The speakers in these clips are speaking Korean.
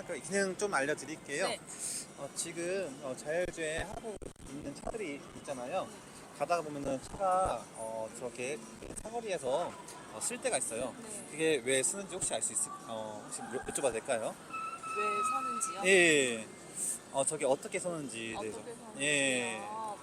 할게요. 기능 좀 알려드릴게요. 네. 어, 지금 어, 자율주행 하고 있는 차들이 있잖아요. 가다가 보면은 차가 어, 저렇게 그 사거리에서 어, 쓸 때가 있어요. 네. 그게 왜 쓰는지 혹시 알 수 있을? 어, 혹시 여- 여쭤봐도 될까요? 왜 사는지요? 예. 예. 어, 저게 어떻게 서는지 대해서. 어떻게 사는지. 예. 아,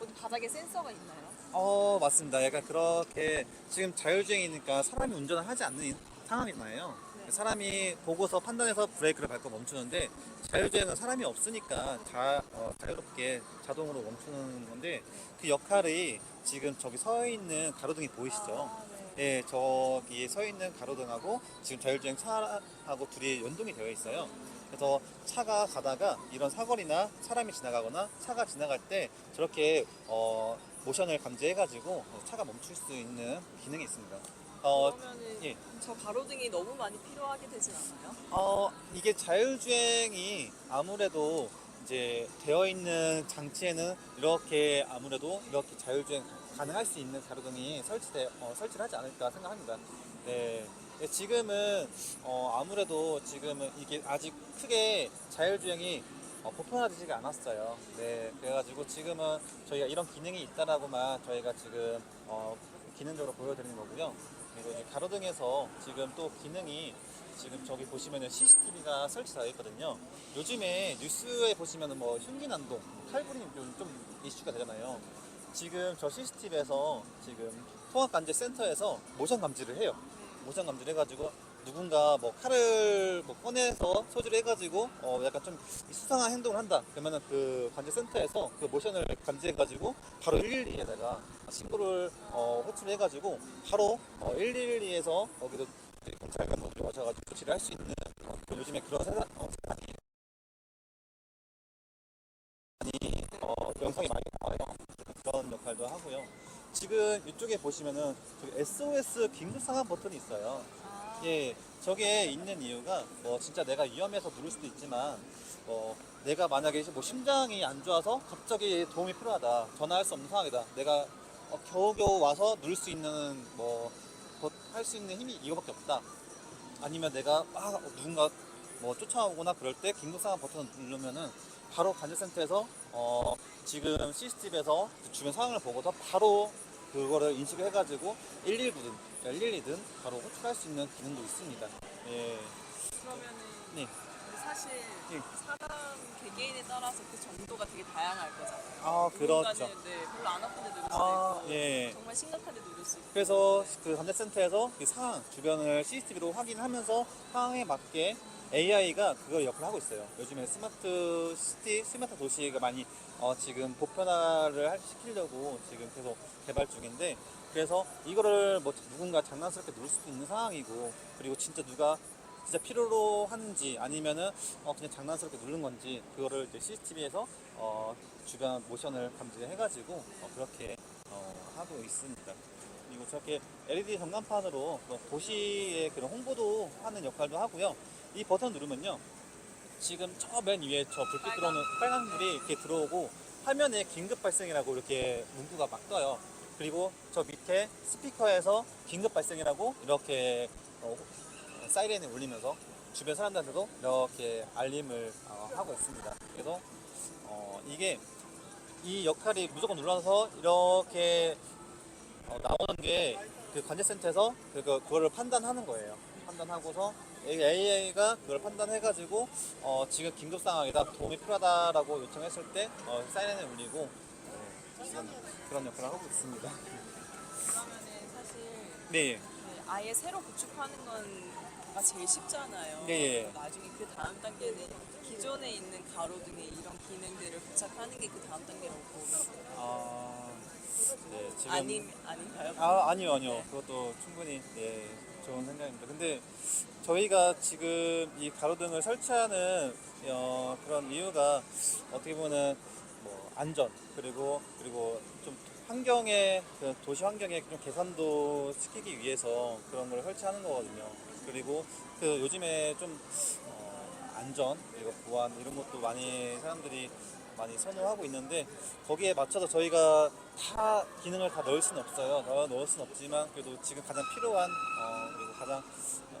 어디 바닥에 센서가 있나요? 어, 맞습니다. 약간 그렇게 지금 자율주행이니까 사람이 운전을 하지 않는 상황이잖아요. 네. 사람이 보고서 판단해서 브레이크를 밟고 멈추는데 자율주행은 사람이 없으니까 자, 어, 자유롭게 자동으로 멈추는 건데 그 역할이 지금 저기 서 있는 가로등이 보이시죠? 아, 네. 예, 저기에 서 있는 가로등하고 지금 자율주행 차하고 둘이 연동이 되어 있어요. 그래서 차가 가다가 이런 사거리나 사람이 지나가거나 차가 지나갈 때 저렇게 어, 모션을 감지해가지고 차가 멈출 수 있는 기능이 있습니다. 어, 그러면은 예. 저 가로등이 너무 많이 필요하게 되진 않아요? 어, 이게 자율주행이 아무래도 이제 되어 있는 장치에는 이렇게 아무래도 이렇게 자율주행 가능할 수 있는 가로등이 설치돼 어, 설치를 하지 않을까 생각합니다. 네. 네, 지금은 어, 아무래도 지금은 이게 아직 크게 자율주행이 어, 보편화되지가 않았어요. 네, 그래가지고 지금은 저희가 이런 기능이 있다라고만 저희가 지금 어, 기능적으로 보여드리는 거고요. 그리고 이제 가로등에서 지금 또 기능이 지금 저기 보시면은 CCTV가 설치되어 있거든요. 요즘에 뉴스에 보시면은 뭐 흉기 난동, 탈불이 좀, 좀 이슈가 되잖아요. 지금 저 CCTV에서 지금 통합 관제 센터에서 모션 감지를 해요. 모션 감지를 해가지고 누군가 뭐 칼을 뭐 꺼내서 소지를 해가지고 어 약간 좀 수상한 행동을 한다. 그러면은 그 관제 센터에서 그 모션을 감지해가지고 바로 112에다가 신고를 어 호출해가지고 바로 어 112에서 거기도 경찰관분들이 오셔가지고 조치를 할 수 있는 어, 그 요즘에 그런 세상, 어, 세상이 많이 어, 영상이 많이 나와요. 그런 역할도 하고요. 지금 이쪽에 보시면은 저기 SOS 긴급 상황 버튼이 있어요. 아, 예, 저게 있는 이유가 뭐 진짜 내가 위험해서 누를 수도 있지만 뭐 내가 만약에 뭐 심장이 안 좋아서 갑자기 도움이 필요하다 전화할 수 없는 상황이다 내가 어, 겨우겨우 와서 누를 수 있는 뭐 할 수 있는 힘이 이거밖에 없다 아니면 내가 막 누군가 뭐 쫓아오거나 그럴 때 긴급 상황 버튼을 누르면은 바로 관제센터에서 어 지금 CCTV에서 주변 상황을 보고서 바로 그거를 인식을 해가지고 119든 112든 바로 호출할 수 있는 기능도 있습니다. 예. 그러면은 네. 사실 예. 사람 개개인에 따라서 그 정도가 되게 다양할 거잖아요. 아 그렇죠. 네, 별로 안 아픈데 누를 수도 아 있고 예. 정말 심각한데 누를 수 있고 그래서 그 관제센터에서 그 상황 주변을 CCTV로 확인하면서 상황에 맞게 AI가 그걸 역할을 하고 있어요. 요즘에 스마트 시티, 스마트 도시가 많이 어, 지금 보편화를 할- 시키려고 지금 계속 개발 중인데 그래서 이거를 뭐 누군가 장난스럽게 누를 수도 있는 상황이고 그리고 진짜 누가 진짜 필요로 하는지 아니면은 어, 그냥 장난스럽게 누른 건지 그거를 이제 CCTV에서 어, 주변 모션을 감지해가지고 어, 그렇게 어, 하고 있습니다. 그리고 저렇게 LED 전광판으로 뭐 도시의 그런 홍보도 하는 역할도 하고요. 이 버튼 누르면요. 지금 저 맨 위에 저 불빛 들어오는 빨간 불이 이렇게 들어오고 화면에 긴급 발생이라고 이렇게 문구가 막 떠요. 그리고 저 밑에 스피커에서 긴급 발생이라고 이렇게 어, 사이렌을 울리면서 주변 사람들한테도 이렇게 알림을 어, 하고 있습니다. 그래서 어, 이게 이 역할이 무조건 눌러서 이렇게 어, 나오는 게 그 관제센터에서 그거, 그거를 판단하는 거예요. 판단하고서 AI가 그걸 판단해가지고 어, 지금 긴급 상황이다 도움이 필요하다라고 요청했을 때 어, 사이렌을 울리고 네, 지금 그런 역할을 하고 있습니다. 그러면은 사실 네, 네, 아예 새로 구축하는 건가 제일 쉽잖아요. 예, 예. 나중에 그 다음 단계는 기존에 있는 가로등에 이런 기능들을 부착하는 게 그 다음 단계라고 거예요. 아, 네 지금 아니 아닌가요? 아 아니요 아니요 그것도 충분히 네 좋은 생각입니다. 근데 저희가 지금 이 가로등을 설치하는 어, 그런 이유가 어떻게 보면 뭐 안전 그리고 그리고 좀 환경에 그 도시 환경에 좀 개선도 시키기 위해서 그런 걸 설치하는 거거든요. 그리고 그 요즘에 좀 어, 안전 그리고 보안 이런 것도 많이 사람들이 많이 선호하고 있는데 거기에 맞춰서 저희가 다 기능을 다 넣을 수는 없어요. 넣어 넣을 수는 없지만 그래도 지금 가장 필요한 어, 그리고 가장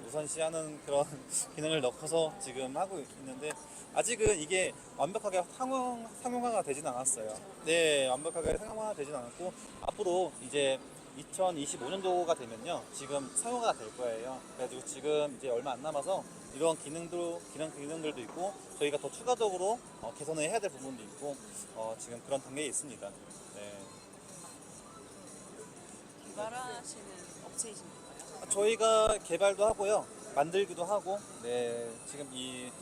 우선시하는 그런 기능을 넣고서 지금 하고 있는데 아직은 이게 완벽하게 상용, 상용화가 되진 않았어요. 네, 완벽하게 상용화가 되진 않았고 앞으로 이제 2025년도가 되면요, 지금 상용화가 될 거예요. 그래가지고 지금 이제 얼마 안 남아서 이런 기능도 이런 기능들도 있고 저희가 더 추가적으로 어, 개선을 해야 될 부분도 있고 어, 지금 그런 단계에 있습니다. 네. 개발하시는 업체이신가요? 저희가 개발도 하고요, 만들기도 하고, 네 지금 이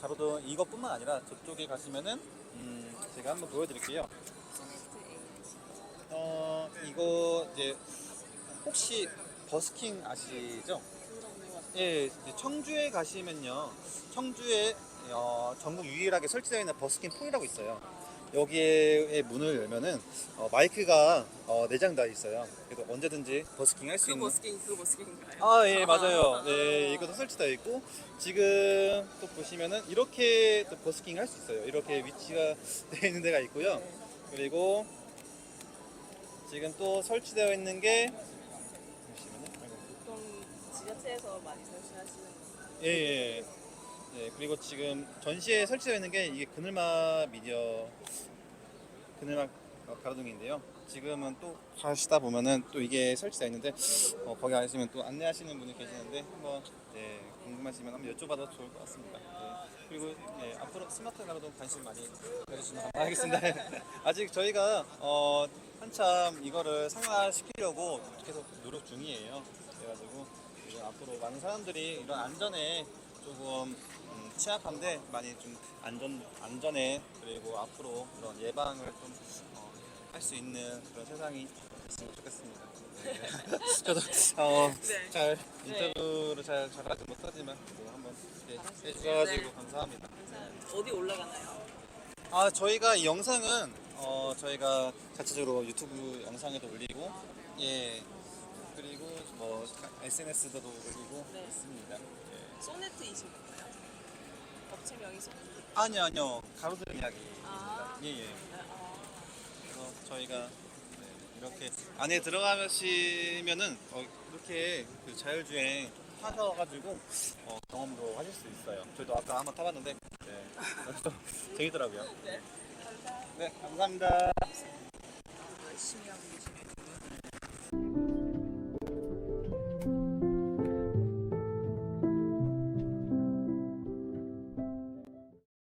가로등 이것뿐만 아니라 저쪽에 가시면은 음, 제가 한번 보여드릴게요. 어 이거 이제 혹시 버스킹 아시죠? 예, 청주에 가시면요, 청주에 어, 전국 유일하게 설치되어 있는 버스킹 폴이라고 있어요. 여기에 문을 열면은 어, 마이크가 어, 내장되어 있어요. 그래서 언제든지 버스킹 할 수 그 있는. 버스킹 그 버스킹인가요? 아, 예, 맞아요. 네, 이것도 설치되어 있고, 지금 또 보시면은 이렇게 또 버스킹 할 수 있어요. 이렇게 위치가 되어 있는 데가 있고요. 그리고 지금 또 설치되어 있는 게, 지자체에서 많이 설치하시는 예, 예. 예, 그리고 지금 전시에 설치되어 있는 게 이게 그늘막 미디어, 그늘막 어, 가로등인데요. 지금은 또 가시다 보면은 또 이게 설치되어 있는데, 어, 거기 가시면 또 안내하시는 분이 계시는데, 한번, 예, 궁금하시면 한번 여쭤봐도 좋을 것 같습니다. 예. 그리고, 예, 앞으로 스마트 가로등 관심 많이 가져주시면 감사하겠습니다. 아직 저희가, 어, 한참 이거를 상화시키려고 계속 노력 중이에요. 그래가지고, 앞으로 많은 사람들이 이런 안전에 조금 음, 취약한데 많이 좀 안전 안전에 그리고 앞으로 그런 예방을 좀할수 있는 그런 세상이 됐으면 좋겠습니다. 네. 저도 어, 네. 잘 인터뷰를 잘 잘하지 못하지만 뭐 한번 이렇게. 해주셔가지고 네. 감사합니다. 감사합니다. 어디 올라가나요? 아 저희가 이 영상은 어, 저희가 자체적으로 유튜브 영상에도 올리고 예 뭐 SNS에도 올리고 네. 있습니다. 예. 소네트이신 건가요? 업체명이 소네트. 아니요 아니요 가로등 이야기입니다. 아. 예예. 네, 아, 그래서 저희가 네, 이렇게 안에 들어가시면은 어, 이렇게 그 자율주행 타셔가지고 어, 경험도 하실 수 있어요. 저희도 아까 한번 타봤는데 네, 또 재밌더라고요. 네. 감사합니다. 네 감사합니다. 열심히 하고 계시네요.